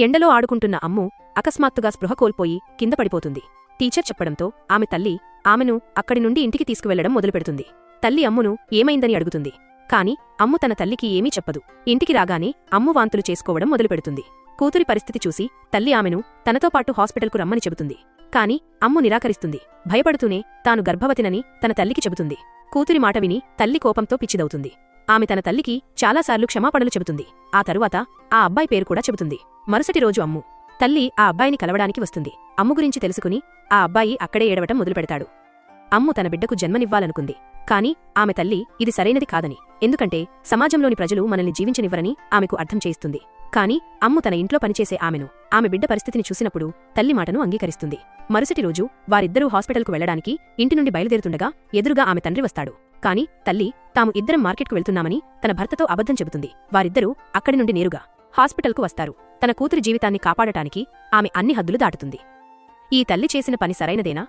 ఎండలో ఆడుకుంటున్న అమ్ము అకస్మాత్తుగా స్పృహ కోల్పోయి కింద పడిపోతుంది. టీచర్ చెప్పడంతో ఆమె తల్లి ఆమెను అక్కడి నుండి ఇంటికి తీసుకువెళ్ళడం మొదలుపెడుతుంది. తల్లి అమ్మును ఏమైందని అడుగుతుంది. కాని అమ్ము తన తల్లికి ఏమీ చెప్పదు. ఇంటికి రాగానే అమ్ము వాంతులు చేసుకోవడం మొదలుపెడుతుంది. కూతురి పరిస్థితి చూసి తల్లి ఆమెను తనతో పాటు హాస్పిటల్కు రమ్మని చెబుతుంది. కాని అమ్ము నిరాకరిస్తుంది. భయపడుతూనే తాను గర్భవతినని తన తల్లికి చెబుతుంది. కూతురి మాట విని తల్లి కోపంతో పిచ్చిదవుతుంది. ఆమె తన తల్లికి చాలాసార్లు క్షమాపణలు చెబుతుంది. ఆ తరువాత ఆ అబ్బాయి పేరు కూడా చెబుతుంది. మరుసటి రోజు అమ్ము. తల్లి ఆ అబ్బాయిని కలవడానికి వస్తుంది. అమ్ము గురించి తెలుసుకుని ఆ అబ్బాయి అక్కడే ఏడవటం మొదలుపెడతాడు. అమ్ము తన బిడ్డకు జన్మనివ్వాలనుకుంది. కాని ఆమె తల్లి ఇది సరైనది కాదని. ఎందుకంటే సమాజంలోని ప్రజలు మనల్ని జీవించనివ్వరని ఆమెకు అర్థం చేయిస్తుంది. కాని అమ్ము తన ఇంట్లో పనిచేసే ఆమెను ఆమె బిడ్డ పరిస్థితిని చూసినప్పుడు తల్లి మాటను అంగీకరిస్తుంది. మరుసటి రోజు వారిద్దరూ హాస్పిటల్కు వెళ్ళడానికి ఇంటి నుండి బయలుదేరుతుండగా ఎదురుగా ఆమె తండ్రి వస్తాడు. కాని తల్లి తాము ఇద్దరం మార్కెట్కు వెళ్తున్నామని తన భర్తతో అబద్ధం చెబుతుంది. వారిద్దరూ అక్కడి నుండి నేరుగా హాస్పిటల్కు వస్తారు. తన కూతురి జీవితాన్ని కాపాడటానికి ఆమె అన్ని హద్దులు దాటుతుంది. ఈ తల్లి చేసిన పని సరైనదేనా?